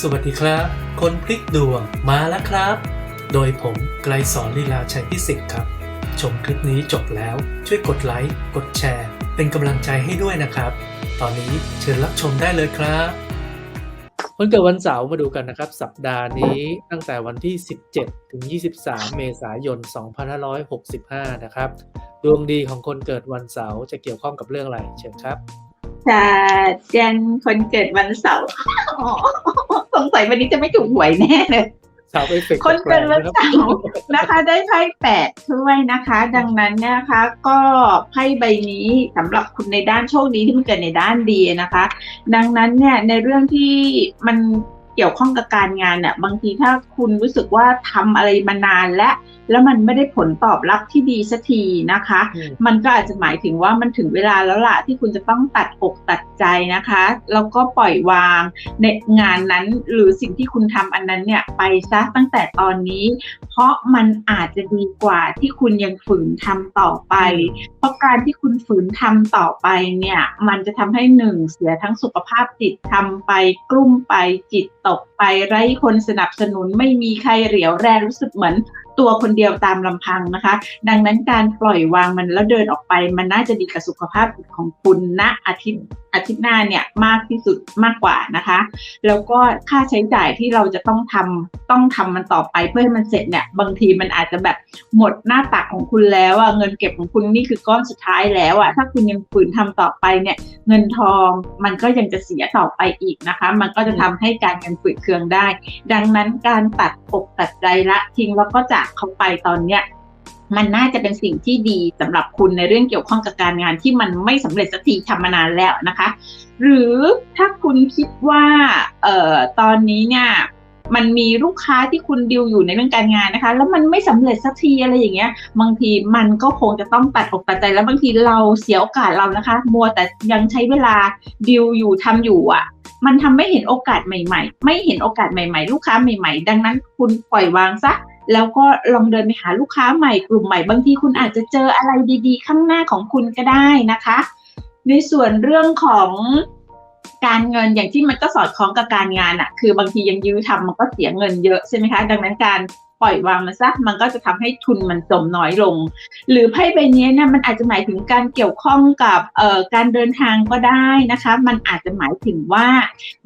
สวัสดีครับ คนพลิกดวงมาแล้วครับ โดยผมไกลสอนลีลาชัยพิสิทธิ์ครับ ชมคลิปนี้จบแล้วช่วยกดไลค์กดแชร์ เป็นกำลังใจให้ด้วยนะครับ ตอนนี้เชิญรับชมได้เลยครับคนเกิดวันเสาร์มาดูกันนะครับ สัปดาห์นี้ตั้งแต่วันที่ 17 ถึง 23 เมษายน 2565 นะครับ ดวงดีของคนเกิดวันเสาร์จะเกี่ยวข้องกับเรื่องอะไรเชิญครับค่ะเจนคนเกิดวันเสาร์อ๋อ สงสัยวันนี้จะไม่ถูกหวยแน่เลยสาวเอฟเฟกต์คนเกิดวันเสาร์แปลกๆนะคะ ได้ไพ่แปดถ้วยนะคะ ดังนั้นเนยนะคะ ก็ไพ่ใบนี้สำหรับคุณในด้านโชคดีที่มันเกิดในด้านดีนะคะ ดังนั้นเนี่ยในเรื่องที่มันเกี่ยวข้องกับการงานเนี่ยบางทีถ้าคุณรู้สึกว่าทำอะไรมานานและ แล้วมันไม่ได้ผลตอบรับที่ดีสักทีนะคะอืมมันก็อาจจะหมายถึงว่ามันถึงเวลาแล้วล่ะที่คุณจะต้องตัดอกตัด ใจนะคะแล้วก็ปล่อยวางในงานนั้นหรือสิ่งที่คุณทำอันนั้นเนี่ยไปซะตั้งแต่ตอนนี้ เพราะมันอาจจะดีกว่าที่คุณยังฝืนทำต่อไป เพราะการที่คุณฝืนทำต่อไปเนี่ยมันจะทำให้หนึ่งเสียทั้งสุขภาพจิตทำไปกลุ้มไปจิตตกไปไร้คนสนับสนุนไม่มีใครเหลียวแรรู้สึกเหมือนตัวคนเดียวตามลำพังนะคะ ดังนั้นการปล่อยวางมันแล้วเดินออกไป มันน่าจะดีกับสุขภาพจิตของคุณณอาทิตย์อาทิตย์หน้าเนี่ยมากที่สุดมากกว่านะคะ แล้วก็ค่าใช้จ่ายที่เราจะต้องทำต้องทำมันต่อไปเพื่อให้มันเสร็จเนี่ยบางทีมันอาจจะแบบหมดหน้าตักของคุณแล้วอะเงินเก็บของคุณนี่คือก้อนสุดท้ายแล้วอะถ้าคุณยังฝืนทำต่อไปเนี่ยเงินทองมันก็ยังจะเสียต่อไปอีกนะคะ มันก็จะทำให้การเงินฝืดเคืองได้ ดังนั้นการตัดอกตัดใจละทิ้งแล้วก็จากเขาไปตอนเนี้ย มันน่าจะเป็นสิ่งที่ดีสำหรับคุณในเรื่องเกี่ยวข้องกับการงานที่มันไม่สำเร็จสักทีทำมานานแล้วนะคะ หรือถ้าคุณคิดว่าเอ่อตอนนี้เนี่ยมันมีลูกค้าที่คุณดิวอยู่ในเรื่องการงานนะคะ แล้วมันไม่สำเร็จสักทีอะไรอย่างเงี้ย บางทีมันก็คงจะต้องตัดอกตัดใจแล้วบางทีเราเสียโอกาสเรานะคะ มัวแต่ยังใช้เวลาดิวอยู่ทำอยู่อะ มันทำไม่เห็นโอกาสใหม่ ๆ ไม่เห็นโอกาสใหม่ ๆ ลูกค้าใหม่ ๆ ดังนั้นคุณปล่อยวางซะ แล้วก็ลองเดินไปหาลูกค้าใหม่กลุ่มใหม่บางทีคุณอาจจะเจออะไรดี ๆ ข้างหน้าของคุณก็ได้นะคะ ในส่วนเรื่องของการเงินอย่างที่มันก็สอดคล้องกับการงานอะคือบางทียังยื้อทำมันก็เสียเงินเยอะใช่ไหมคะ ดังนั้นการ ปล่อยวางมันซะมันก็จะทำให้ทุนมันจมน้อยลง หรือไพ่ใบนี้เนี่ยมันอาจจะหมายถึงการเกี่ยวข้องกับเอ่อการเดินทางก็ได้นะคะ มันอาจจะหมายถึงว่า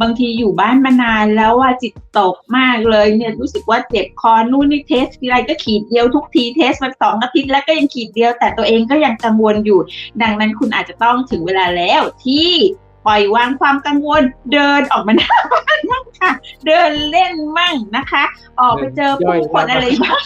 บางทีอยู่บ้านมานานแล้วว่าจิตตกมากเลยเนี่ยรู้สึกว่าเจ็บคอนู่นนี่เทสทีไรก็ขีดเดียวทุกทีเทสมาสองอาทิตย์แล้วก็ยังขีดเดียว แต่ตัวเองก็ยังกังวลอยู่ ดังนั้นคุณอาจจะต้องถึงเวลาแล้วที่ ปล่อยวางความกังวล เดินออกมาหน้าบ้านมั่งค่ะ เดินเล่นมั่งนะคะ ออกไปเจอผู้คนอะไรบ้าง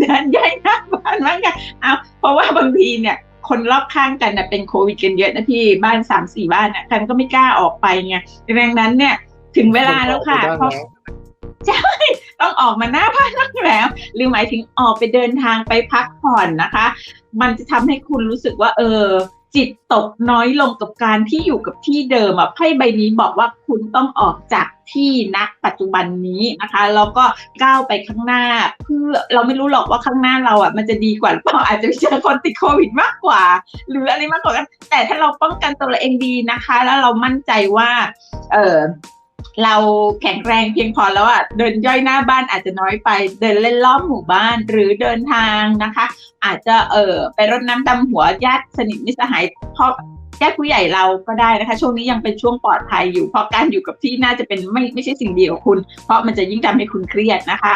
เดินย่อยหน้าบ้านมั่งค่ะเอาเพราะว่าบางทีเนี่ยคนรอบข้างกันนะเป็นโควิดกันเยอะนะพี่บ้านสามสี่บ้านนะกันก็ไม่กล้าออกไปไงดังนั้นเนี่ยถึงเวลาแล้วค่ะเพราะต้องออกมาหน้าบ้านบ้างแล้ว หรือหมายถึงออกไปเดินทางไปพักผ่อนนะคะ มันจะทำให้คุณรู้สึกว่า เออ จิตตกน้อยลงกับการที่อยู่กับที่เดิมอะไพ่ใบนี้บอกว่าคุณต้องออกจากที่ณปัจจุบันนี้นะคะแล้วก็ก้าวไปข้างหน้าเพื่อเราไม่รู้หรอกว่าข้างหน้าเราอะมันจะดีกว่าหรือเปล่าอาจจะไปเจอคนติดโควิดมากกว่า หรืออะไรมากกว่ากันแต่ถ้าเราป้องกันตัวเราเองดีนะคะ แล้วเรามั่นใจว่า เออ เราแข็งแรงเพียงพอแล้วอะเดินย่อยหน้าบ้านอาจจะน้อยไป เดินเล่นรอบหมู่บ้านหรือเดินทางนะคะ อาจจะเออไปรดน้ำดำหัวญาติสนิทมิสหายเพราะญาติผู้ใหญ่เราก็ได้นะคะ ช่วงนี้ยังเป็นช่วงปลอดภัยอยู่ เพราะการอยู่กับที่น่าจะเป็นไม่ไม่ใช่สิ่งเดียวกับคุณ เพราะมันจะยิ่งทำให้คุณเครียดนะคะ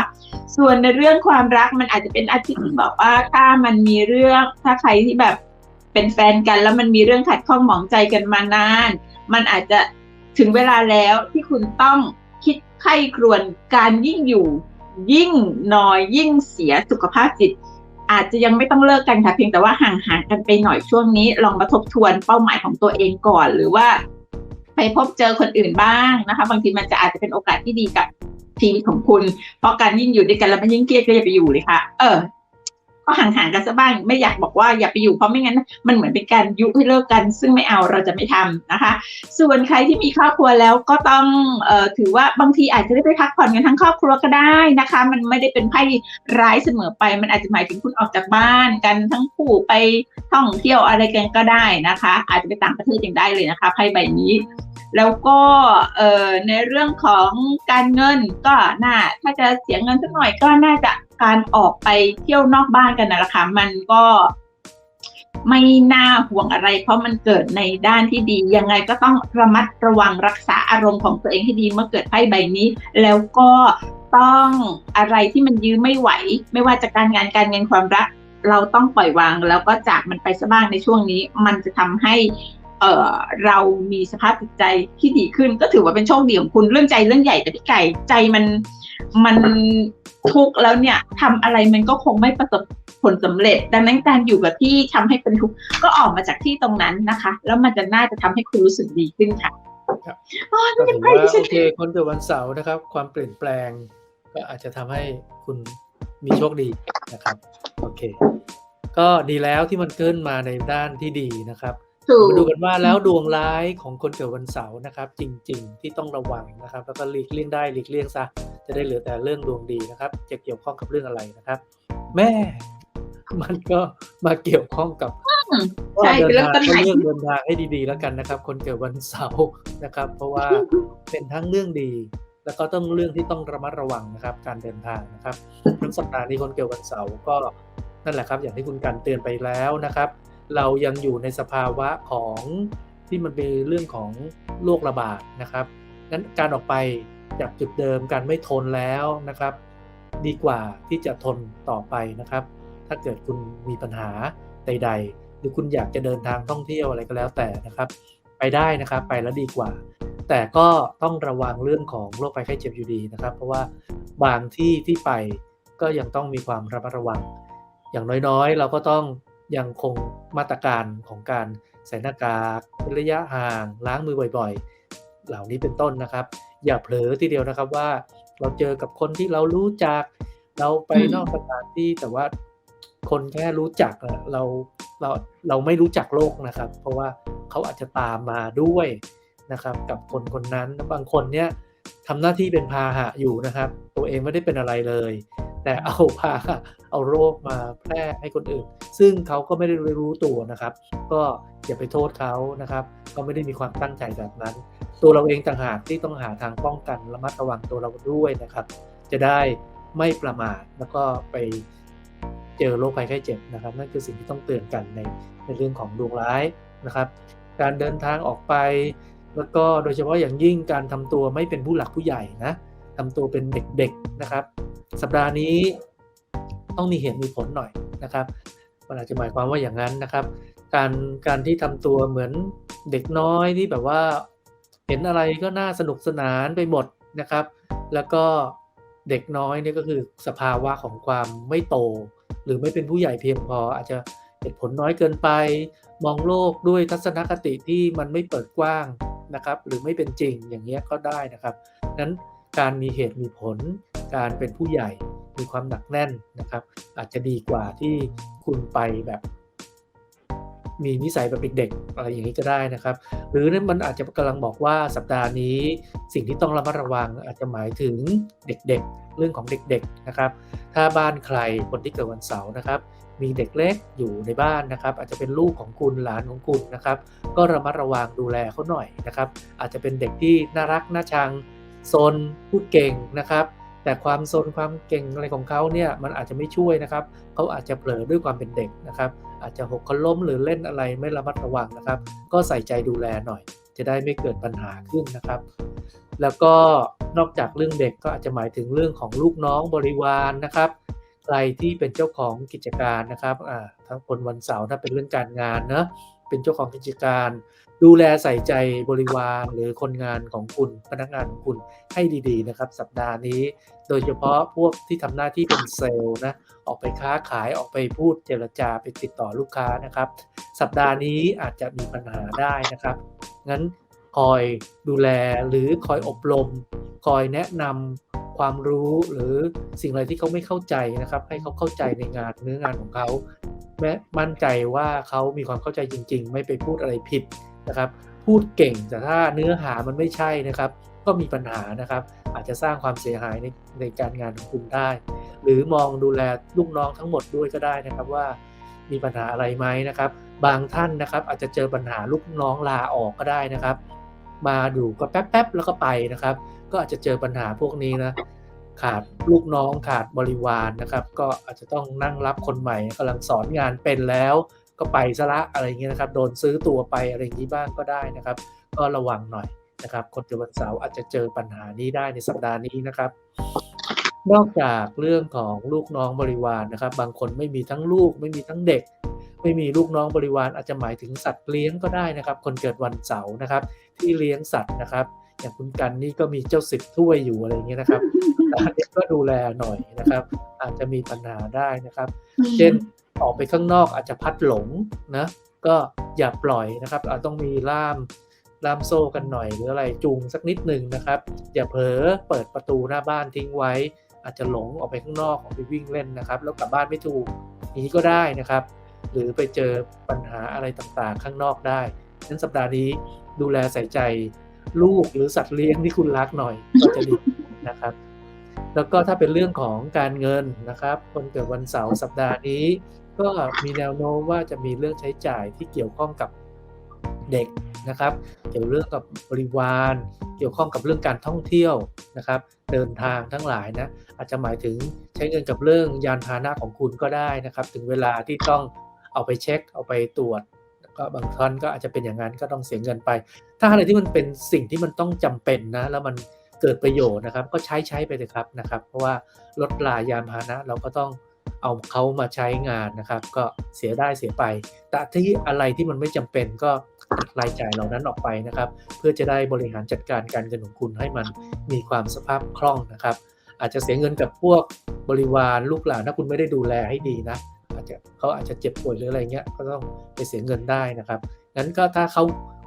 ส่วนในเรื่องความรักมันอาจจะเป็นอาทิตย์ที่บอกว่าถ้ามันมีเรื่องถ้าใครที่แบบเป็นแฟนกันแล้วมันมีเรื่องขัดข้องหมองใจกันมานาน มันอาจจะ ถึงเวลาแล้วที่คุณต้องคิดไข้ครวนการยิ่งอยู่ ยิ่งน้อยยิ่งเสียสุขภาพจิต อาจจะยังไม่ต้องเลิกกันค่ะเพียงแต่ว่าห่างๆกันไปหน่อยช่วงนี้ ลองมาทบทวนเป้าหมายของตัวเองก่อน หรือว่า ไปพบเจอคนอื่นบ้างนะคะ บางทีมันจะอาจจะเป็นโอกาสที่ดีกับชีวิตของคุณ เพราะการยิ่งอยู่ด้วยกันแล้วมันยิ่งเครียดก็อย่าไปอยู่เลยค่ะ เออ ก็ห่างๆกันซะบ้างไม่อยากบอกว่าอย่าไปอยู่เพราะไม่งั้น มันเหมือนเป็นการยุให้เลิกกัน ซึ่งไม่เอาเราจะไม่ทำนะคะ ส่วนใครที่มีครอบครัวแล้วก็ต้องเอ่อถือว่าบางทีอาจจะได้ไปพักผ่อนกันทั้งครอบครัวก็ได้นะคะ มันไม่ได้เป็นไพ่ร้ายเสมอไป มันอาจจะหมายถึงคุณออกจากบ้านกันทั้งคู่ไปท่องเที่ยวอะไรกันก็ได้นะคะ อาจจะไปต่างประเทศยังได้เลยนะคะไพ่ใบนี้แล้วก็ในเรื่องของการเงินก็น่าถ้าจะเสียเงินสักหน่อยก็น่าจะ การออกไปเที่ยวนอกบ้านกันนะละคะมันก็ไม่น่าห่วงอะไร เพราะมันเกิดในด้านที่ดี ยังไงก็ต้องระมัดระวังรักษาอารมณ์ของตัวเองให้ดีเมื่อเกิดไพ่ใบนี้ แล้วก็ต้องอะไรที่มันยื้อไม่ไหว ไม่ว่าจะการงานการเงินความรัก เราต้องปล่อยวางแล้วก็จากมันไปซะบ้างในช่วงนี้ มันจะทำให้ เอ่อเรามีสภาพจิตใจที่ดีขึ้น ก็ถือว่าเป็นโชคดีของคุณเรื่องใจเรื่องใหญ่แต่พี่ไก่ใจมันมันทุกข์แล้วเนี่ยทำอะไรมันก็คงไม่ประสบผลสำเร็จ ดังนั้นการอยู่กับที่ทำให้เป็นทุกข์ก็ออกมาจากที่ตรงนั้นนะคะ แล้วมันจะน่าจะทำให้คุณรู้สึกดีขึ้นค่ะครับอ๋อก็นี่เป็นถือไพ่ว่าที่ฉัโอนเคคนเกิดวันเสาร์นะครับ ความเปลี่ยนแปลง ก็อาจจะทำให้คุณมีโชคดีนะครับ โอเค ก็ดีแล้วที่มันขึ้นมาในด้านที่ดีนะครับถูก มาดูกันว่าแล้วดวงร้ายของคนเกิดวันเสาร์นะครับ จริง ๆ ที่ต้องระวังนะครับ แล้วก็หลีกเลี่ยงได้หลีกเลี่ยงซะจะได้เหลือแต่เรื่องดวงดีนะครับ จะเกี่ยวข้องกับเรื่องอะไรนะครับ แม่ มันก็มาเกี่ยวข้องกับใช่ก็เป็นเดิเรื่อนงทางต้นก็ไม้เลือกเดินทางให้ดีๆ แล้วกันนะครับ คนเกิดวันเสาร์นะครับ เพราะว่าเป็นทั้งเรื่องดีแล้วก็ต้องเรื่องที่ต้องระมัดระวังนะครับ การเดินทางนะครับทั้งสัปดาห์นี้คนเกิดวันเสาร์ก็นั่นแหละครับ อย่างที่คุณกันเตือนไปแล้วนะครับ เรายังอยู่ในสภาวะของที่มันเป็นเรื่องของโรคระบาดนะครับงั้นการออกไปจากจุดเดิมการไม่ทนแล้วนะครับ ดีกว่าที่จะทนต่อไปนะครับ ถ้าเกิดคุณมีปัญหาใด ๆ หรือคุณอยากจะเดินทางท่องเที่ยวอะไรก็แล้วแต่นะครับ ไปได้นะครับไปแล้วดีกว่า แต่ก็ต้องระวังเรื่องของโรคภัยไข้เจ็บอยู่ดีนะครับ เพราะว่าบางที่ที่ไปก็ยังต้องมีความระมัดระวัง อย่างน้อยๆ เราก็ต้อง ยังคงมาตรการของการใส่หน้ากากเว้นระยะห่าง ล้างมือบ่อยๆ เหล่านี้เป็นต้นนะครับ อย่าเผลอทีเดียวนะครับว่าเราเจอกับคนที่เรารู้จัก เราไปนอกสถานที่แต่ว่าคนแค่รู้จักเราเราเราไม่รู้จักโลกนะครับ เพราะว่าเขาอาจจะตามมาด้วยนะครับ กับคนคนนั้นบางคนเนี่ยทำหน้าที่เป็นพาหะอยู่นะครับ ตัวเองไม่ได้เป็นอะไรเลย แต่เอาพาเอาโรคมาแพร่ให้คนอื่น ซึ่งเขาก็ไม่ได้รู้ตัวนะครับ ก็อย่าไปโทษเขานะครับเขาไม่ได้มีความตั้งใจแบบนั้น ตัวเราเองต่างหากที่ต้องหาทางป้องกันระมัดระวังตัวเราด้วยนะครับ จะได้ไม่ประมาทแล้วก็ไปเจอโรคภัยไข้เจ็บนะครับ นั่นคือสิ่งที่ต้องเตือนกันในในเรื่องของดวงร้ายนะครับ การเดินทางออกไป แล้วก็โดยเฉพาะอย่างยิ่งการทำตัวไม่เป็นผู้หลักผู้ใหญ่นะทำตัวเป็นเด็กๆนะครับ สัปดาห์นี้ต้องมีเหตุมีผลหน่อยนะครับ มันอาจจะหมายความว่าอย่างนั้นนะครับ การการที่ทำตัวเหมือนเด็กน้อยที่แบบว่า เห็นอะไรก็น่าสนุกสนานไปหมดนะครับ แล้วก็เด็กน้อยนี่ก็คือสภาวะของความไม่โต หรือไม่เป็นผู้ใหญ่เพียงพอ อาจจะเหตุผลน้อยเกินไป มองโลกด้วยทัศนคติที่มันไม่เปิดกว้างนะครับ หรือไม่เป็นจริงอย่างเงี้ยก็ได้นะครับนั้นการมีเหตุมีผล การเป็นผู้ใหญ่มีความหนักแน่นนะครับ อาจจะดีกว่าที่คุณไปแบบมีนิสัยแบบเด็กๆอะไรอย่างนี้ก็ได้นะครับ หรือนั่นมันอาจจะกำลังบอกว่าสัปดาห์นี้ สิ่งที่ต้องระมัดระวังอาจจะหมายถึงเด็กๆ เรื่องของเด็กๆนะครับ ถ้าบ้านใครคนที่เกิดวันเสาร์นะครับ มีเด็กเล็กอยู่ในบ้านนะครับ อาจจะเป็นลูกของคุณหลานของคุณนะครับ ก็ระมัดระวังดูแลเขาหน่อยนะครับ อาจจะเป็นเด็กที่น่ารักน่าชังซนพูดเก่งนะครับ แต่ความซนความเก่งอะไรของเขาเนี่ยมันอาจจะไม่ช่วยนะครับเขาอาจจะเผลอด้วยความเป็นเด็กนะครับอาจจะหกล้มหรือเล่นอะไรไม่ระมัดระวังนะครับ ก็ใส่ใจดูแลหน่อย จะได้ไม่เกิดปัญหาขึ้นนะครับ แล้วก็นอกจากเรื่องเด็กก็อาจจะหมายถึงเรื่องของลูกน้องบริวารนะครับใครที่เป็นเจ้าของกิจการนะครับอ่าทั้งคนวันเสาร์ถ้าเป็นเรื่องการงานเนะเป็นเจ้าของกิจการ ดูแลใส่ใจบริวารหรือคนงานของคุณพนักงานของคุณให้ดีๆนะครับ สัปดาห์นี้ โดยเฉพาะพวกที่ทำหน้าที่เป็นเซลล์นะออกไปค้าขายออกไปพูดเจรจาไปติดต่อลูกค้านะครับ สัปดาห์นี้อาจจะมีปัญหาได้นะครับ งั้นคอยดูแลหรือคอยอบรม คอยแนะนำความรู้หรือสิ่งอะไรที่เขาไม่เข้าใจนะครับ ให้เขาเข้าใจในงานเนื้องานของเขาแม้มั่นใจว่าเขามีความเข้าใจจริง ๆ ไม่ไปพูดอะไรผิด นะครับพูดเก่งแต่ถ้าเนื้อหามันไม่ใช่นะครับ ก็มีปัญหานะครับ อาจจะสร้างความเสียหายในในการงานของคุณได้ หรือมองดูแลลูกน้องทั้งหมดด้วยก็ได้นะครับว่ามีปัญหาอะไรไหมนะครับ บางท่านนะครับอาจจะเจอปัญหาลูกน้องลาออกก็ได้นะครับ มาดูก็แป๊บๆแล้วก็ไปนะครับ ก็อาจจะเจอปัญหาพวกนี้นะขาดลูกน้องขาดบริวารนะครับ ก็อาจจะต้องนั่งรับคนใหม่กำลังสอนงานเป็นแล้ว ก็ไปซะละอะไรเงี้ยนะครับโดนซื้อตัวไปอะไรอย่างนี้บ้างก็ได้นะครับ ก็ระวังหน่อยนะครับ คนเกิดวันเสาร์อาจจะเจอปัญหานี้ได้ในสัปดาห์นี้นะครับ นอกจากเรื่องของลูกน้องบริวารนะครับ บางคนไม่มีทั้งลูกไม่มีทั้งเด็ก ไม่มีลูกน้องบริวารอาจจะหมายถึงสัตว์เลี้ยงก็ได้นะครับ คนเกิดวันเสาร์นะครับ ที่เลี้ยงสัตว์นะครับ อย่างคุณกันนี่ก็มีเจ้าสิบถ้วยอยู่อะไรเงี้ยนะครับก็ดูแลหน่อยนะครับ อาจจะมีปัญหาได้นะครับ เช่น ออกไปข้างนอกอาจจะพัดหลงนะก็อย่าปล่อยนะครับอาจต้องมีล่ามล่ามโซ่กันหน่อยหรืออะไรจูงสักนิดหนึ่งนะครับ อย่าเผลอเปิดประตูหน้าบ้านทิ้งไว้ อาจจะหลงออกไปข้างนอกออกไปวิ่งเล่นนะครับ แล้วกลับบ้านไม่ถูกนี้ก็ได้นะครับ หรือไปเจอปัญหาอะไรต่างๆ ข้างนอกได้ฉะนั้นสัปดาห์นี้ดูแลใส่ใจลูกหรือสัตว์เลี้ยงที่คุณรักหน่อยก็จะดีนะครับ แล้วก็ถ้าเป็นเรื่องของการเงินนะครับ คนเกิดวันเสาร์สัปดาห์นี้ ก็มีแนวโน้มว่าจะมีเรื่องใช้จ่ายที่เกี่ยวข้องกับเด็กนะครับ เกี่ยวเรื่องกับบริวาร เกี่ยวข้องกับเรื่องการท่องเที่ยวนะครับ เดินทางทั้งหลายนะ อาจจะหมายถึงใช้เงินกับเรื่องยานพาหนะของคุณก็ได้นะครับ ถึงเวลาที่ต้องเอาไปเช็ค เอาไปตรวจ ก็บางท่านก็อาจจะเป็นอย่างนั้นก็ต้องเสียเงินไป ถ้าอะไรที่มันเป็นสิ่งที่มันต้องจำเป็นนะ แล้วมันเกิดประโยชน์นะครับ ก็ใช้ใช้ไปเลยครับนะครับ เพราะว่ารถลายานพาหนะเราก็ต้อง เอาเขามาใช้งานนะครับ ก็เสียได้เสียไป แต่ที่อะไรที่มันไม่จำเป็นก็รายจ่ายเหล่านั้นออกไปนะครับ เพื่อจะได้บริหารจัดการการเงินของคุณให้มันมีความสภาพคล่องนะครับ อาจจะเสียเงินกับพวกบริวารลูกหลานถ้าคุณไม่ได้ดูแลให้ดีนะอาจจะเขาอาจจะเจ็บป่วยหรืออะไรเงี้ยก็ต้องไปเสียเงินได้นะครับงั้นก็ถ้าเขา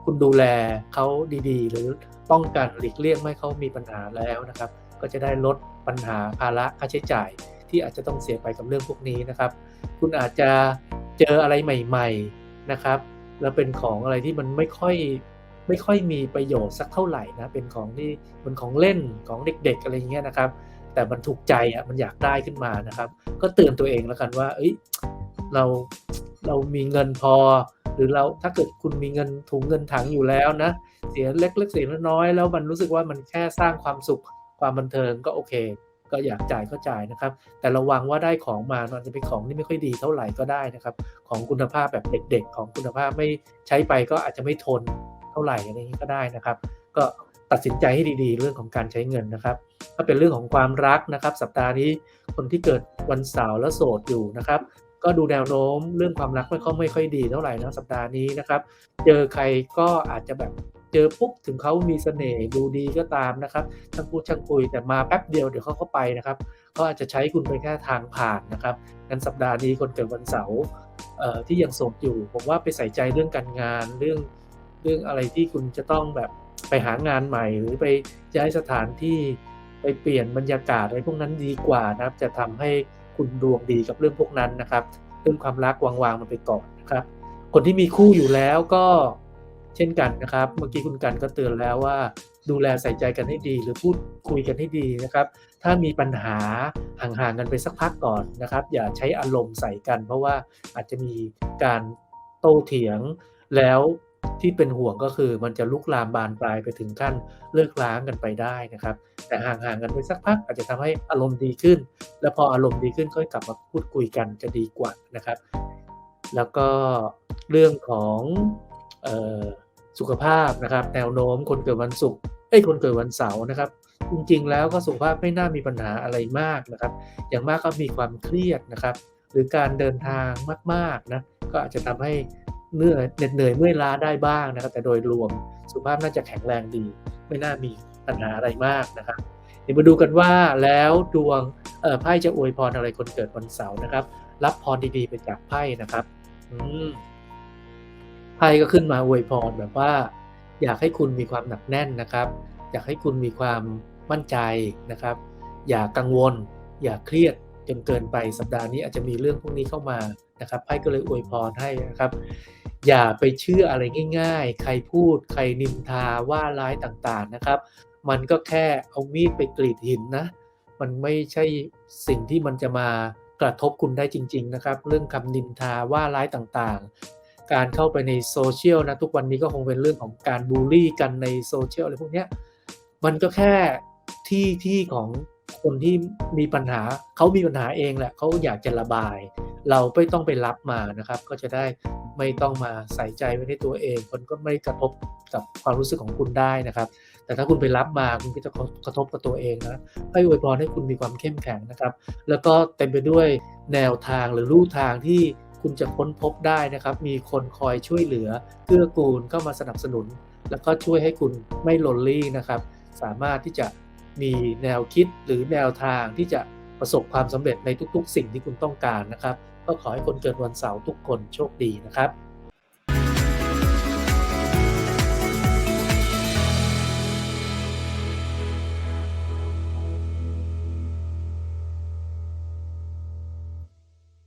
คุณดูแลเขาดีๆ หรือป้องกันหลีกเลี่ยงไม่เขามีปัญหาแล้วนะครับ ก็จะได้ลดปัญหาภาระค่าใช้จ่าย ที่อาจจะต้องเสียไปกับเรื่องพวกนี้นะครับ คุณอาจจะเจออะไรใหม่ ๆนะครับ แล้วเป็นของอะไรที่มันไม่ค่อยไม่ค่อยมีประโยชน์สักเท่าไหร่นะเป็นของที่มันของเล่นของเด็ก ๆ อะไรอย่างเงี้ยนะครับ แต่มันถูกใจอะมันอยากได้ขึ้นมานะครับ ก็เตือนตัวเองแล้วกันว่า เอ้ยเราเรามีเงินพอ หรือเราถ้าเกิดคุณมีเงินถุงเงินถังอยู่แล้วนะเสียเล็กๆเสียน้อยๆแล้วมันรู้สึกว่ามันแค่สร้างความสุขความบันเทิงก็โอเค ก็อยากจ่ายก็จ่ายนะครับ แต่ระวังว่าได้ของมามันจะเป็นของที่ไม่ค่อยดีเท่าไหร่ก็ได้นะครับ ของคุณภาพแบบเด็กๆ ของคุณภาพไม่ใช้ไปก็อาจจะไม่ทนเท่าไหร่อะไรอย่างนี้ก็ได้นะครับ ก็ตัดสินใจให้ดีๆ เรื่องของการใช้เงินนะครับถ้าเป็นเรื่องของความรักนะครับ สัปดาห์นี้คนที่เกิดวันเสาร์และโสดอยู่นะครับก็ดูแนวโน้มเรื่องความรักไม่ค่อยไม่ค่อยดีเท่าไหร่นะสัปดาห์นี้นะครับ เจอใครก็อาจจะแบบ เจอปุ๊บถึงเขามีเสน่ห์ดูดีก็ตามนะครับช่างพูดช่างคุยแต่มาแป๊บเดียวเดี๋ยวเขาก็ไปนะครับเขาอาจจะใช้คุณเป็นแค่ทางผ่านนะครับงั้นสัปดาห์นี้คนเกิดวันเสาร์ที่ยังโสดอยู่ ผมว่าไปใส่ใจเรื่องการงานเรื่องเรื่องอะไรที่คุณจะต้องแบบไปหางานใหม่ หรือไปย้ายสถานที่ไปเปลี่ยนบรรยากาศอะไรพวกนั้นดีกว่านะครับ จะทำให้คุณดวงดีกับเรื่องพวกนั้นนะครับ เรื่องความรักวางๆมันไปก่อนนะครับ คนที่มีคู่อยู่แล้วก็ เช่นกันนะครับ เมื่อกี้คุณกันก็เตือนแล้วว่า ดูแลใส่ใจกันให้ดี หรือพูดคุยกันให้ดีนะครับ ถ้ามีปัญหาห่างๆกันไปสักพักก่อนนะครับ อย่าใช้อารมณ์ใส่กัน เพราะว่าอาจจะมีการโต้เถียงแล้วที่เป็นห่วงก็คือมันจะลุกลามบานปลายไปถึงขั้นเลิกล้างกันไปได้นะครับ แต่ห่างๆกันไปสักพักอาจจะทำให้อารมณ์ดีขึ้น แล้วพออารมณ์ดีขึ้นค่อยกลับมาพูดคุยกันจะดีกว่านะครับ แล้วก็เรื่องของ สุขภาพนะครับ แนวโน้มคนเกิดวันศุกร์เอ้ยคนเกิดวันเสาร์นะครับ จริงๆแล้วก็สุขภาพไม่น่ามีปัญหาอะไรมากนะครับ อย่างมากก็มีความเครียดนะครับ หรือการเดินทางมากๆนะก็อาจจะทำให้เหนื่อยเหน็ดเหนื่อยเมื่อยล้าได้บ้างนะครับ แต่โดยรวมสุขภาพน่าจะแข็งแรงดี ไม่น่ามีปัญหาอะไรมากนะครับเดี๋ยวมาดูกันว่าแล้วดวงไพ่จะอวยพรอะไรคนเกิดวันเสาร์นะครับ รับพรดีๆไปจากไพ่นะครับ อืม พ่ก็ขึ้นมาอวยพรแบบว่า อยากให้คุณมีความหนักแน่นนะครับ อยากให้คุณมีความมั่นใจนะครับ อย่ากังวล อย่าเครียดจนเกินไปสัปดาห์นี้อาจจะมีเรื่องพวกนี้เข้ามานะครับไพ่ก็เลยอวยพรให้นะครับ อย่าไปเชื่ออะไรง่าย ๆ ใครพูดใครนินทาว่าร้ายต่างๆนะครับ มันก็แค่เอามีดไปกรีดหินนะ มันไม่ใช่สิ่งที่มันจะมากระทบคุณได้จริง ๆนะครับ เรื่องคำนินทาว่าร้ายต่างๆ การเข้าไปในโซเชียลนะทุกวันนี้ก็คงเป็นเรื่องของการบูลลี่กันในโซเชียลอะไรพวกนี้มันก็แค่ที่ที่ของคนที่มีปัญหาเขามีปัญหาเองแหละเขาอยากจะระบาย เราไม่ต้องไปรับมานะครับ ก็จะได้ไม่ต้องมาใส่ใจไว้ในตัวเอง คนก็ไม่กระทบกับความรู้สึกของคุณได้นะครับ แต่ถ้าคุณไปรับมาคุณก็จะกระทบกับตัวเองนะให้อวยพรให้คุณมีความเข้มแข็งนะครับ แล้วก็เต็มไปด้วยแนวทางหรือลู่ทางที่ คุณจะค้นพบได้นะครับ มีคนคอยช่วยเหลือเกื้อกูลเข้ามาสนับสนุน แล้วก็ช่วยให้คุณไม่ลนลี่นะครับ สามารถที่จะมีแนวคิดหรือแนวทางที่จะประสบความสำเร็จในทุกๆ สิ่งที่คุณต้องการนะครับ ก็ขอให้คนเกิดวันเสาร์ทุกคนโชคดีนะครับ